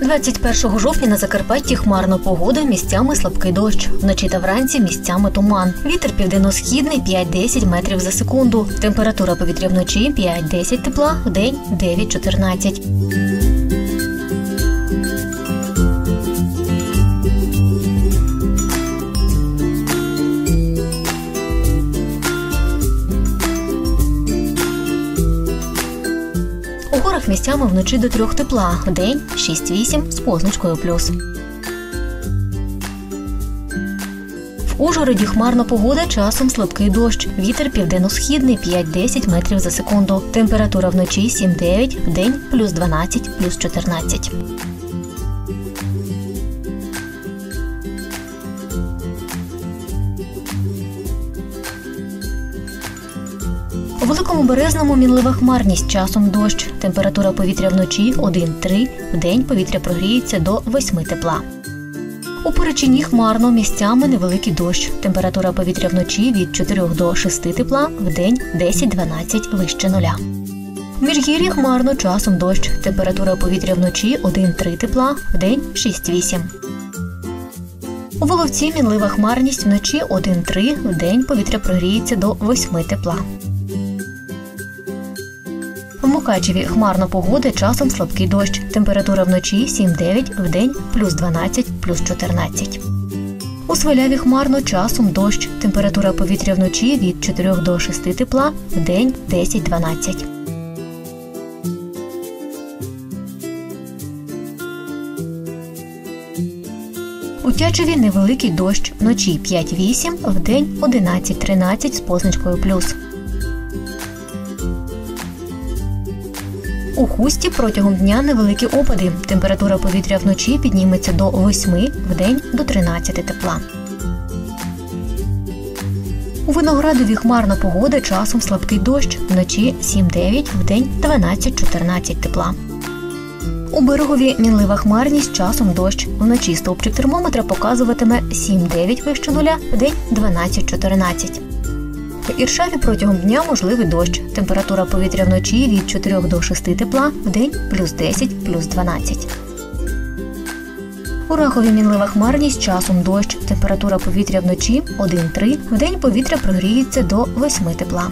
21 жовтня на Закарпатті хмарно погода, місцями слабкий дощ. Вночі та вранці місцями туман. Вітер південно-східний 5-10 метрів за секунду. Температура повітря вночі 5-10 тепла, в день 9-14. Горах місцями вночі до трьох тепла, День 6-8 з позначкою плюс. В Ужгороді хмарна погода, часом слабкий дощ. Вітер південно-східний 5-10 метрів за секунду. Температура вночі 7-9, вдень плюс 12, плюс 14. У великому березному мінлива хмарність, часом дощ. Температура повітря вночі 1-3, вдень повітря прогріється до 8 тепла. У Перечині хмарно, місцями невеликий дощ. Температура повітря вночі від 4 до 6 тепла, вдень 10-12 вище нуля. В Міжгір'ї хмарно, часом дощ. Температура повітря вночі 1-3 тепла, вдень 6-8. У Воловці мінлива хмарність вночі 1-3, вдень повітря прогріється до 8 тепла. В Мукачеві хмарна погода, часом слабкий дощ. Температура вночі 7-9, вдень плюс 12, плюс 14. У Сваляві хмарно, часом дощ. Температура повітря вночі від 4 до 6 тепла, вдень 10-12. У Тячеві невеликий дощ. Вночі 5-8, вдень 11-13 з позначкою плюс. У хусті протягом дня невеликі опади. Температура повітря вночі підніметься до 8, вдень до 13 тепла. У виноградові хмарна погода, часом слабкий дощ. Вночі 7-9, вдень 12-14 тепла. У берегові мінлива хмарність, часом дощ. Вночі стовпчик термометра показуватиме 7-9 вище нуля, вдень 12-14. В Іршаві протягом дня можливий дощ. Температура повітря вночі від 4 до 6 тепла, вдень плюс 10, плюс 12. У Рахові мінлива хмарність, часом дощ. Температура повітря вночі 1-3, вдень повітря прогріється до 8 тепла.